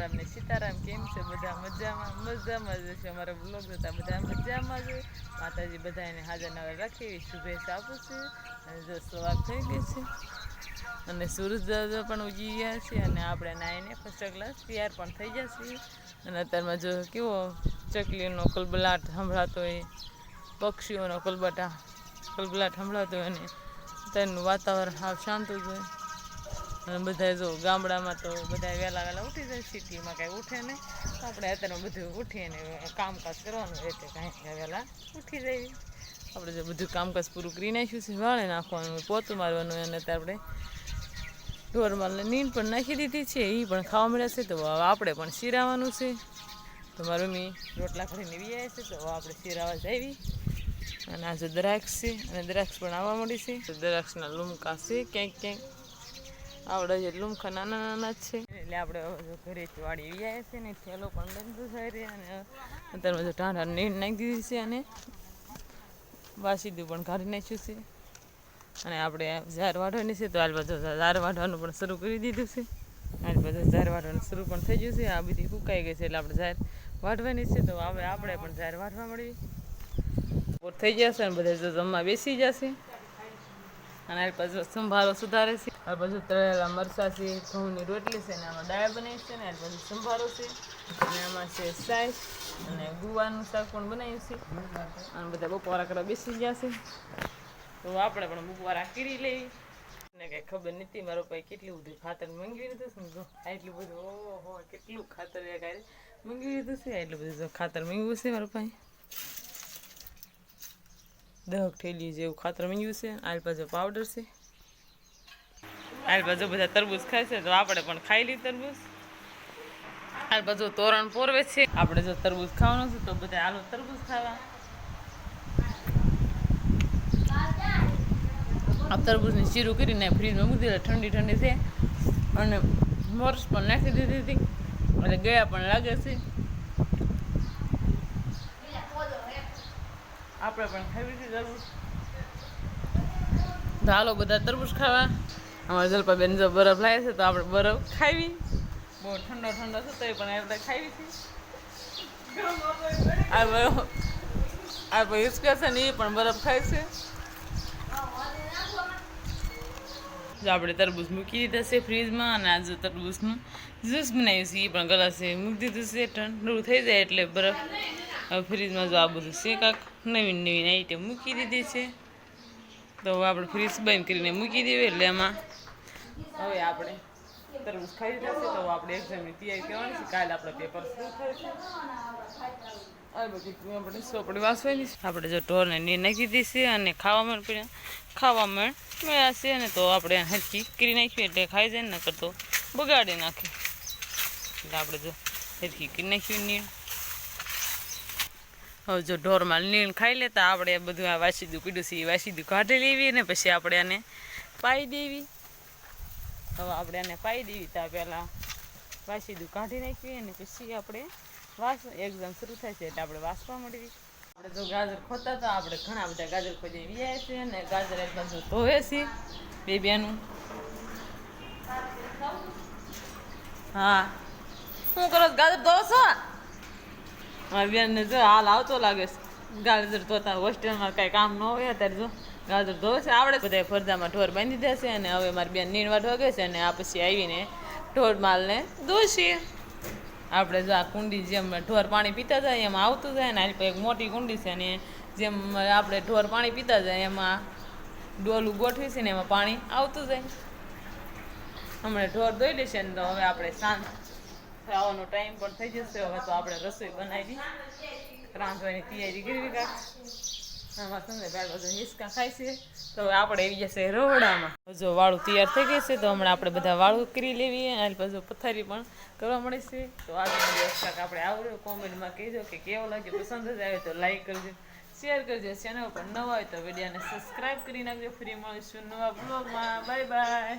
રામ સીતારામ કેમ છે? બધા મજામાં? મજામાં જ છે અમારા બ્લોગ જોતા બધા મજામાં જ. માતાજી બધાને હાજર નગર રાખી એવી શુભેચ્છા આપું છું. અને જો સવાર થઈ ગઈ છે. અને સૂરજ દાદા પણ ઉગી ગયા છે અને આપણે નાઈને ફર્સ્ટ ક્લાસ તૈયાર પણ થઈ જશે અને અત્યારમાં જો કેવો ચકલીનો કલબલાટ સંભળાતો હોય, પક્ષીઓનો કલબટા, કલબલાટ સંભળાતો હોય અને અત્યારનું વાતાવરણ હાવ શાંત જ હોય. બધા જો ગામડામાં તો બધા વહેલા વહેલા ઉઠી જાય, સિટીમાં કાંઈ ઉઠે નહીં. આપણે અત્યારે બધું ઉઠીને કામકાજ કરવાનું હોય એટલે કાંઈ વહેલા ઉઠી જઈએ. આપણે જો બધું કામકાજ પૂરું કરી નાખ્યું છે, વાળે નાખવાનું પોતું મારવાનું અને આપણે ઢોરમાલને નીંદ પણ નાખી દીધી છે એ પણ ખાવા મળ્યા છે, તો આપણે પણ શીરાવાનું છે. તો મારું મમ્મી રોટલા કરીને વી છે, તો આપણે શીરાવા જાવી. અને આજે દ્રાક્ષ છે, અને દ્રાક્ષ પણ આવવા મળી છે. તો દ્રાક્ષના લૂમકા છે, ક્યાંક ક્યાંક. આવડે છે લૂમખા નાના નાના છે. એટલે આપણે ઘરે વાળી એવી વ્યાય છે ને, થેલો પણ બંધ થાય રે અને અત્યારમાં જો ટાંડા નીણ નાખી દીધી છે અને વાસીદું પણ કાઢી નાખ્યું છે. અને આપણે ઝાર વાઢવાની છે તો હાલ બાજુ ઝાર વાઢવાનું પણ શરૂ કરી દીધું છે. હાલ બાજુ ઝાર વાઢવાનું શરૂ પણ થઈ ગયું છે. આ બધી કુકાઈ ગઈ છે એટલે આપણે ઝાર વાઢવાની છે. તો હવે આપણે પણ ઝાર વાઢવા મળવી થઈ જશે અને બધા જમવા બેસી જશે. અને આ બાજુ સંભારો સુધારે છે. આ બાજુ તળેલા મરચા છે, ઘઉંની રોટલી છે અને આમાં દાળ બનાવી છે ને આ બાજુ સંભારો છે. અને આમાં છે સાઈસ અને ગુવાનું શાક પણ બનાવ્યું છે. અને બધા બપોરા કરવા બેસી ગયા છે. તો આપણે પણ બપોરા કરી લઈ ને કઈ ખબર નથી મારો ભાઈ કેટલું બધું ખાતર મંગી લીધું છે જો એટલું બધું, ઓહો, કેટલું ખાતર એ લીધું છે એટલું બધું ખાતર મંગવું છે મારો ભાઈ. દહક થેલી જેવું ખાતર મંગ્યું છે, આલ બાજુ પાવડર છે. આલ બાજુ બધા તરબૂચ ખાય છે, તો આપણે પણ ખાઈ લઈએ તરબૂચ. આલ બાજુ તોરણ પોરવે છે. આપણે જો તરબૂચ ખાવાનું છે, તો બધા આલો તરબૂચ ખાવા. આ તરબૂચની શીરું કરીને ફ્રીજમાં મૂકી દીધા ઠંડી ઠંડી છે. અને મરચ પણ નાખી દીધી હતી. એટલે ગયા પણ લાગે છે. આપણે પણ ખાવી છે તરબૂચ. તો હાલો બધા તરબૂચ ખાવા. અમારા જલપાબેન જો બરફ લાવે છે તો આપણે બરફ ખાવી. બહુ ઠંડો ઠંડો છે તો પણ આપણે ખાવી છે. આ બરફ આ હિસકા છે ને એ પણ બરફ ખાય છે. જો આપણે તરબૂચ મૂકી દીધા છે ફ્રીજમાં અને આજે તરબૂચનું જ્યુસ બનાવ્યું છે એ પણ ગલાસે મૂકી દીધું છે ઠંડુ થઈ જાય એટલે બરફ. હવે ફ્રીજમાં જો આ બધું છે કાંક, નવીન નવીન આઈટમ મૂકી દીધી છે. તો આપણે ફ્રીજ બંધ કરીને મૂકી દેવી એટલે એમાં હવે આપણે તરબૂચ ખાઈ જશે તો આપણે એક્ઝામની તૈયારી કરવાની છે. કાલે આપણે પેપર આ બધી આપણે જો ઢોરને નીર નાખી દીધી અને ખાવામાં પણ ખાવામાં મળ્યા છે અને તો આપણે હરખી કરી નાખીએ એટલે ખાઈ જાય ને કરતો બગાડી નાખે. એટલે આપણે જો હરકી કરી નાખ્યું નીર. હવે જો ઢોરમાં નીણ ખાઈ લેતા આપણે બધું આ વાસીદું પીડું છે, એ વાસીદું કાઢી લેવી ને પછી આપણે આને પાઈ દેવી. હવે આપણે આને પાઈ દેવી ત્યાં પહેલાં વાસીદું કાઢી નાખીએ અને પછી આપણે વાસ એક્ઝામ શરૂ થાય છે એટલે આપણે વાસવા મળવી આપણે જો ગાજર ખોતા તો આપણે ઘણા બધા ગાજર ખોજી વ્યાય છે અને ગાજર એક બાજુ ધોવે છે. બે બેનું. હા. શું કરો? ગાજર ધોવો બેનને જો હાલ આવતો લાગે ગાજર ધોતા હોસ્ટેલમાં કાંઈ કામ ન હોય અત્યારે જો. ગાજર ધોવે છે. આવડે બધા ફરજામાં ઢોર બાંધી દેશે અને હવે મારી બેન નીણવા ઢોગે છે અને આ પછી આવીને ઢોર માલને દોશીએ આપણે જો આ કુંડી જેમ ઢોર પાણી પીતા જાય એમાં આવતું જાય ને આ એક મોટી કુંડી છે અને જેમ આપણે ઢોર પાણી પીતા જાય એમાં ડોલું ગોઠવી છે ને એમાં પાણી આવતું જાય. હમણાં ઢોર ધોઈ લેશે ને તો હવે આપણે શાંત ખાવાનો ટાઈમ પણ થઈ જશે. હવે તો આપણે રસોઈ બનાવી. રાંધવાની તૈયારી કરવી કાંક આમાં સંજય બાર બધું હિસકા ખાય છે. તો હવે આપણે આવી જશે રવડામાં. જો વાળું તૈયાર થઈ ગઈ છે, તો હમણાં આપણે બધા વાળું કરી લેવી. અને પછી પથારી પણ કરવા મળે છે. તો આજનો દિવસ આપણે આવડ્યો. કોમેન્ટમાં કહેજો કે કેવો લાગ્યો. પસંદ જ આવે તો લાઈક કરજો. શેર કરજો. ચેનલ પર નવા હોય તો વિડીયોને સબસ્ક્રાઈબ કરી નાખજો. ફ્રી મળીશું નવા બ્લોગમાં બાય બાય